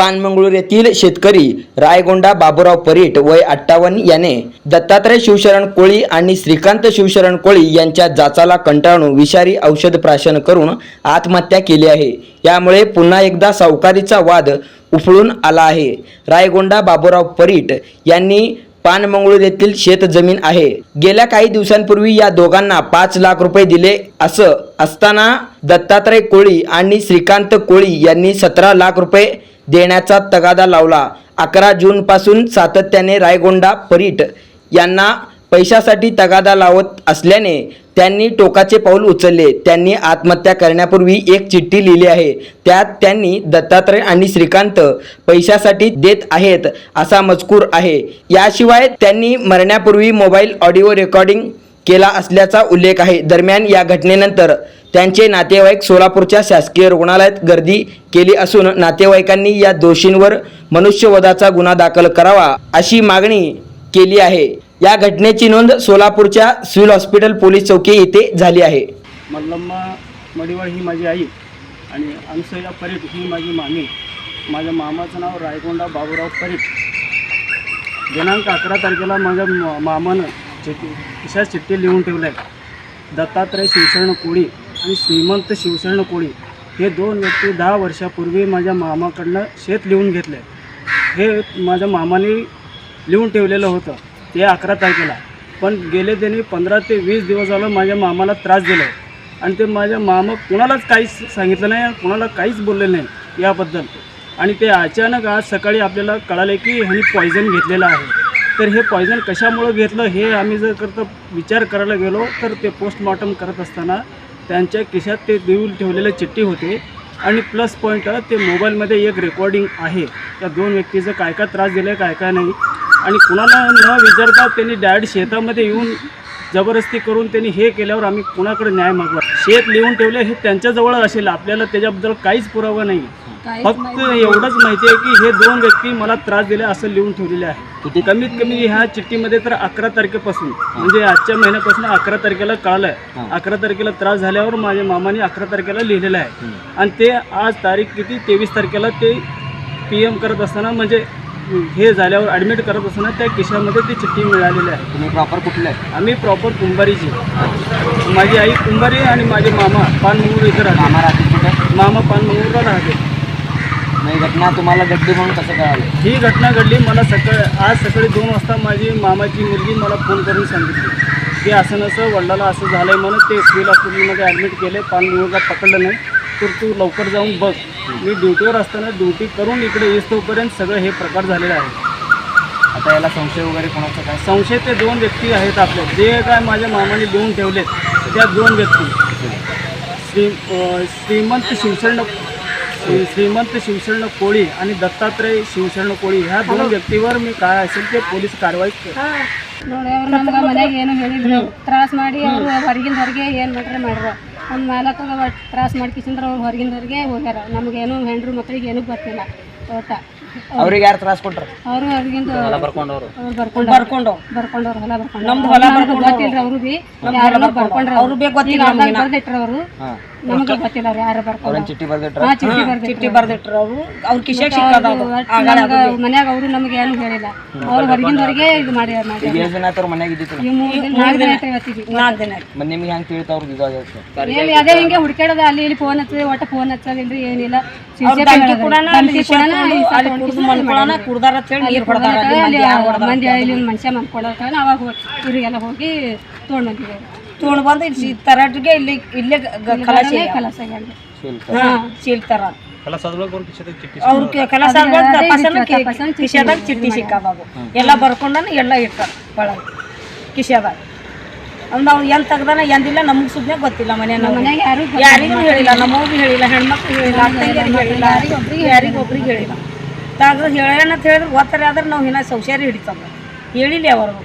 पानमंगळूर येथील शेतकरी रायगोंडा बाबुराव परीट वय अठ्ठावन्न याने दत्तात्रय शिवशरण कोळी आणि श्रीकांत शिवशरण कोळी यांच्या जाचाला कंटाळून विषारी औषध प्राशन करून आत्महत्या केली आहे. यामुळे पुन्हा एकदा सावकारीचा वाद उफळून आला आहे. रायगोंडा बाबूराव परीट यांनी पानमंगळूर येथील शेत जमीन आहे. गेल्या काही दिवसांपूर्वी या दोघांना पाच लाख रुपये दिले असं असताना दत्तात्रय कोळी आणि श्रीकांत कोळी यांनी सतरा लाख रुपये देण्याचा तगादा लावला. अकरा जूनपासून सातत्याने रायगोंडा परीट यांना पैशासाठी तगादा लावत असल्याने त्यांनी टोकाचे पाऊल उचलले. त्यांनी आत्महत्या करण्यापूर्वी एक चिठ्ठी लिहिली आहे. त्यात त्यांनी दत्तात्रय आणि श्रीकांत पैशासाठी देत आहेत असा मजकूर आहे. याशिवाय त्यांनी मरण्यापूर्वी मोबाईल ऑडिओ रेकॉर्डिंग केला असल्याचा उल्लेख आहे. दरम्यान या घटनेनंतर त्यांचे नातेवाईक सोलापूरच्या शासकीय रुग्णालयात गर्दी केली असून नातेवाईकांनी या दोषींवर मनुष्यवधाचा गुन्हा दाखल करावा अशी मागणी केली आहे. या घटनेची नोंद सोलापूरच्या सिव्हिल हॉस्पिटल पोलीस चौकी येथे झाली आहे. मल्लम्मा मडिवाळ ही माझी आई आणि अनसुया परीट ही माझी मामी. माझ्या मामाचं नाव रायगोंडा बाबूराव परीट दिनांक अकरा तारखेला माझ्या मामानं चिठ्ठी अशा चिठ्ठी लिहून ठेवल्या. आहे दत्तात्रय शिवशरण कोळी. आणि श्रीमंत शिवशरण कोळी हे दोन व्यक्ती दहा वर्षापूर्वी माझ्या मामाकडनं शेत लिहून घेतले. हे माझ्या मामाने लिहून ठेवलेलं होतं. ते अकरा तारखेला. पण गेले त्यांनी पंधरा ते वीस दिवस झालं माझ्या मामाला त्रास दिला. आहे आणि ते माझ्या मामा कुणालाच काहीच सांगितलं नाही कुणाला काहीच बोलले नाही याबद्दल. आणि ते अचानक आज सकाळी आपल्याला कळाले की ह्यांनी पॉयझन घेतलेलं आहे. तर हे पॉयझन कशामुळं घेतलं हे आम्ही जर करता विचार करायला गेलो तर ते पोस्टमॉर्टम करत असताना त्यांच्या खिशात ते देऊन ठेवलेले चिठ्ठी होते आणि प्लस पॉईंट ते मोबाईलमध्ये एक रेकॉर्डिंग आहे. त्या दोन व्यक्तीचं काय काय त्रास दिलं काय काय नाही. आणि कुणाला न विचारता त्यांनी डायरेक्ट शेतामध्ये येऊन जबरदस्ती करून त्यांनी हे केल्यावर आम्ही कुणाकडे न्याय मागला शेत लिहून ठेवलं हे त्यांच्याजवळ असेल. आपल्याला त्याच्याबद्दल काहीच पुरावा नाही. फक्त एवढंच माहिती आहे की हे दोन व्यक्ती मला त्रास दिले असं लिहून ठेवलेले आहे. कमीत कमी ह्या चिठ्ठीमध्ये तर अकरा तारखेपासून म्हणजे आजच्या महिन्यापासून अकरा तारखेला कळालं आहे. अकरा तारखेला त्रास झाल्यावर माझ्या मामाने अकरा तारखेला लिहिलेलं आहे. आणि ते आज तारीख किती? तेवीस तारखेला ते पी एम करत असताना म्हणजे हे झाल्यावर ॲडमिट करत असताना त्या खिशामध्ये ती चिठ्ठी मिळालेली आहे. तुम्ही प्रॉपर कुठले आम्ही प्रॉपर कुंभारीची. माझी आई कुंभारी आणि माझे मामा पानमंगूर इथं राहते मामा पानमंगूरला राहते घटना तुम्हाला गड्डी म्हणून कसं कळालं? ही घटना घडली मला सकाळ आज सकाळी दोन वाजता माझी मामाची मुलगी मला फोन करून सांगितली की असं नसं वडिलाला असं झालं आहे म्हणून ते सिव्हिल हॉस्पिटलमध्ये ॲडमिट केले पानमुळगा पकडलं नाही. तर तू लवकर जाऊन बघ. मी ड्युटीवर असताना ड्युटी करून इकडे येतोपर्यंत सगळं हे प्रकार झालेले आहे. आता याला संशय वगैरे कोणाचा काय? संशय ते दोन व्यक्ती आहेत आपले. जे काय माझ्या मामाने लिहून ठेवलेत त्या दोन व्यक्ती. श्री अं, श्रीमंत शिवशरण श्री- श्रीमंत शिवशरण कोळी आणि दत्तात्रय शिवशरण कोळी ह्या दोन व्यक्तीवर मी काय असेल ते पोलीस कारवाई कर- ನೋಡಿ ಅವ್ರು ನಮ್ಗೆ ಮನ್ಯಾಗ ಏನು ಹೇಳಿದ್ರು ತ್ರಾಸ ಮಾಡಿ ಅವರು ಹೊರಗಿಂದ ಹೊರಗೆ ಏನು ಮಾಡ್ರೆ ಮಾಡ್ರ ನಮ್ಮ ಮಾಲಕಗ ತ್ರಾಸ ಮಾಡ್ಕಿಸಿಂದ್ರೆ ಅವ್ರು ಹೊರಗಿಂದ ಹೊರಗೆ ಹೋಗ್ಯಾರ ನಮಗೇನು ಹೆಂಡ್ರು ಮಕ್ಳಿಗೆ ಏನೂ ಗೊತ್ತಿಲ್ಲ ಒಟ್ಟ ಅವ್ರಿಗೆ ಯಾರು ತ್ರಾಸ ಕೊಟ್ರ? ಅವರು ಹೊರಗಿಂದ ಬರ್ಕೊಂಡವ್ರು. ಬರ್ಕೊಂಡು ಬರ್ಕೊಂಡು ಬರ್ಕೊಂಡವ್ರು. ಹೊಲ ಬರ್ಕೊಂಡು ನಮ್ದು ಹೊಲ ಗೊತ್ತಿಲ್ರಿ ಅವರು ಬಿ. ಯಾರನ್ನ ಬರ್ಕೊಂಡ್ರ ಅವರು ಬಿ ಗೊತ್ತಿಲ್ಲ ಬರ್ದಿಟ್ರ ಅವರು. ನಮಗೆ ಗೊತ್ತಿಲ್ಲ ಅವ್ರು ಯಾರು ಬರ್ಕೊಂಡು ಚಿಟ್ಟಿ ಬರ್ದಿಟ್ರ? ಹಾ ಚಿಟ್ಟಿ ಬರ್ದಿಟ್ರಿ. ಬರ್ದಿಟ್ರು ಅವರು. ಮನ್ಯಾಗ ಅವರು ನಮ್ಗೆ ಏನು ಹೇಳಿಲ್ಲ. ಅವ್ರು ಹೊರಗಿಂದ ಹೊರಗೆ ಇದು ಮಾಡಿ ಮಾಡಿ ಎಷ್ಟು ದಿನ ಆಯ್ತು ಅವ್ರ ಮನ್ಯಾಗ ಇದ್ದಿತ್ತು ಈ ಮೂರ್ ದಿನ ನಾಲ್ಕು ದಿನ ಆಯ್ತು ಇವತ್ತಿಗೆ. ನಾಲ್ಕು ದಿನ ಆಯ್ತು. ಮತ್ತೆ ನಿಮ್ಗೆ ಹೆಂಗೆ ತಿಳಿತ ಅವ್ರದ್ದು ಇದಾಗೈತೆ ಏನ್ ಅದೇ ಹಿಂಗೆ ಹುಡ್ಕಾಡೋದು ಅಲ್ಲಿ ಇಲ್ಲಿ ಫೋನ್ ಹಚ್ಚದೆ ಒಟ್ಟ ಫೋನ್ ಹಚ್ಚೋದಿಲ್ರಿ ಏನಿಲ್ಲ. ಮಂದಿ ಇಲ್ಲಿ ಒಂದು ಮನುಷ್ಯ ಮಂದ್ಕೊಡೋಕೆ ಅವಾಗ ಹೋಗಿ ಇವ್ರಿಗೆಲ್ಲ ಹೋಗಿ ತೊಗೊಂಡು ಬಂದಿದ್ದೇವೆ ತೊಗೊಂಡು ಬಂದು ಇಲ್ಲಿ ತರಟಿಗೆ ಇಲ್ಲಿ ಇಲ್ಲೇ ಕಲಾಸಿ ಕಲಸ ಚೀಲ್ತಾರ ಅವ್ರ ಕಲಸ ಕಿಶೆದಾಗ ಚಿಟ್ಟಿ ಸಿಕ್ಕಾಬಾಬು ಎಲ್ಲ ಬರ್ಕೊಂಡನ ಎಲ್ಲ ಇಟ್ಟಾರ ಒಳಗೆ. ಕಿಶೆದಾಗ. ನಾವು ಎಂತ ತೆಗ್ದಾನ ಎಂದಿಲ್ಲ ನಮಗೆ ಸುಮ್ಮನೆ ಗೊತ್ತಿಲ್ಲ ಮನೆ ಮನ್ಯಾಗ ಯಾರು ಯಾರಿಗೂ ಹೇಳಿಲ್ಲ ನಮ್ಮವ್ರು ಹೇಳಿಲ್ಲ ಹೆಣ್ಮಕ್ಳು ಹೇಳಿಲ್ಲ ಅಕ್ಕಂಗಿಯರಿಗೆ ಹೇಳಿಲ್ಲ ಯಾರಿಗೂ ಒಬ್ರಿಗೆ ಹೇಳಿಲ್ಲ. ತೆಗ್ದು ಹೇಳೋಣ ಅಂತ ಹೇಳಿದ್ರೆ ಗೊತ್ತಾರೆ ಆದ್ರೆ ನಾವು ಇನ್ನ ಸಂಶಯ ಹಿಡಿತದ ಹೇಳಿಲ್ಲ ಅವರು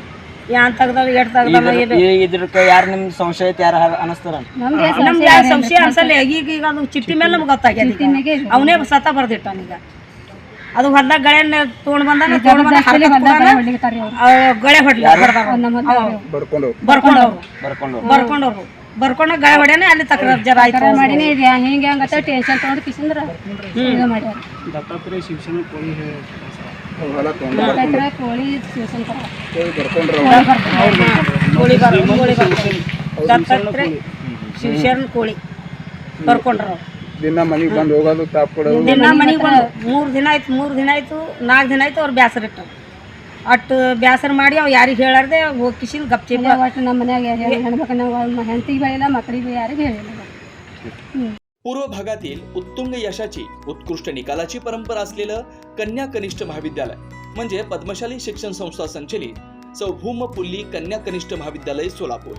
ಯಾನ್ ತೆಗ್ದಾವ ಎಟ್ ತೆಗ್ದಾವ ಏನು ಈಗ ಇದ್ರಕ್ಕೆ ಯಾರು ನಿಮ್ಮ ಸಂಶಯ ಐತೆ ಯಾರು ಅನಿಸ್ತಾರ? ನಮ್ಗೆ ನಮ್ಗೆ ಸಂಶಯ ಅನ್ಸಲ್ಲ ಈಗ ಈಗ ಅದು ಚಿಟ್ಟಿ ಮೇಲೆ ನಮ್ಗೆ ಗೊತ್ತಾಗ್ಯದ ಅವನೇ ಸತ ಬರ್ದಿಟ್ಟಾನೀಗ ಅದು ಹೊಲ್ದಾಗ ಗಳೆ ತೊಗೊಂಡ್ ಬಂದಾನ ತೊಗೊಂಡ್ ಬಂದ ಅವ್ ಗಳೆ ಹೊಡ್ಲಿ ಬರ್ಕೊಂಡವ್ರು. ಬರ್ಕೊಂಡು ಬರ್ಕೊಂಡವ್ರು. ಬರ್ಕೊಂಡವ್ರು. ಬರ್ಕೊಂಡ ಗಳೆ ಹೊಡ್ಯಾನೆ ಅಲ್ಲಿ ತಕ್ರ ಜರ ಆಯ್ತು. ಮಾಡಿನೇ ಇದೆ ಹಿಂಗೆ ಹಂಗತ್ತ ಟೆನ್ಷನ್ ತೊಗೊಂಡು ಕಿಸಿಂದ್ರ? ಇದು ಮಾಡ್ಯಾರ ದತ್ತಾತ್ರೇಯ ಶಿಕ್ಷಣ ಕೋಳಿ ಕೋಳಿ ಶಿವಶಂಕರ ಕೋಳಿ. ಕೋಳಿ ಬರ್ತಾರೆ. ದತ್ತಾತ್ರೇಯ ಶಿವಶರಣ ಕೋಳಿ. ಬರ್ಕೊಂಡ್ರ. ದಿನ ಮನೆಗೆ ಬಂದು ಹೋಗೋದು ತಾಪ್ ಕೊಡೋದು ದಿನ ಮನೆಗೆ ಬಂದು ಮೂರು ದಿನ ಆಯ್ತು ಮೂರು ದಿನ ಆಯ್ತು ನಾಲ್ಕು ದಿನ ಆಯ್ತು ಅವ್ರು ಬ್ಯಾಸರ ಇಟ್ಟರು ಅಟ್ಟು ಬ್ಯಾಸರ ಮಾಡಿ ಅವ್ ಯಾರಿಗೆ ಹೇಳಾರ್ದೆ ಹೋಗಿ ಕಿಶಿಲ್ ಗಪ್ ಚಿಪ್ ಒಟ್ಟು ನಮ್ಮ ಮನ್ಯಾಗ ಹೆಣ್ಮಕ್ಳು ನಾವು ಹೆಂಡತಿಗೆ ಬೆಳಿಲ್ಲ ಮಕ್ಕಳಿಗೆ ಯಾರಿಗೂ ಹೇಳಿಲ್ಲ पूर्व भागातील उत्तुंग यशाची उत्कृष्ट निकालाची परंपरा असलेलं कन्या कनिष्ठ महाविद्यालय म्हणजे पद्मशाली शिक्षण संस्था संचलित सौभूम पुल्ली कन्या कनिष्ठ महाविद्यालय सोलापूर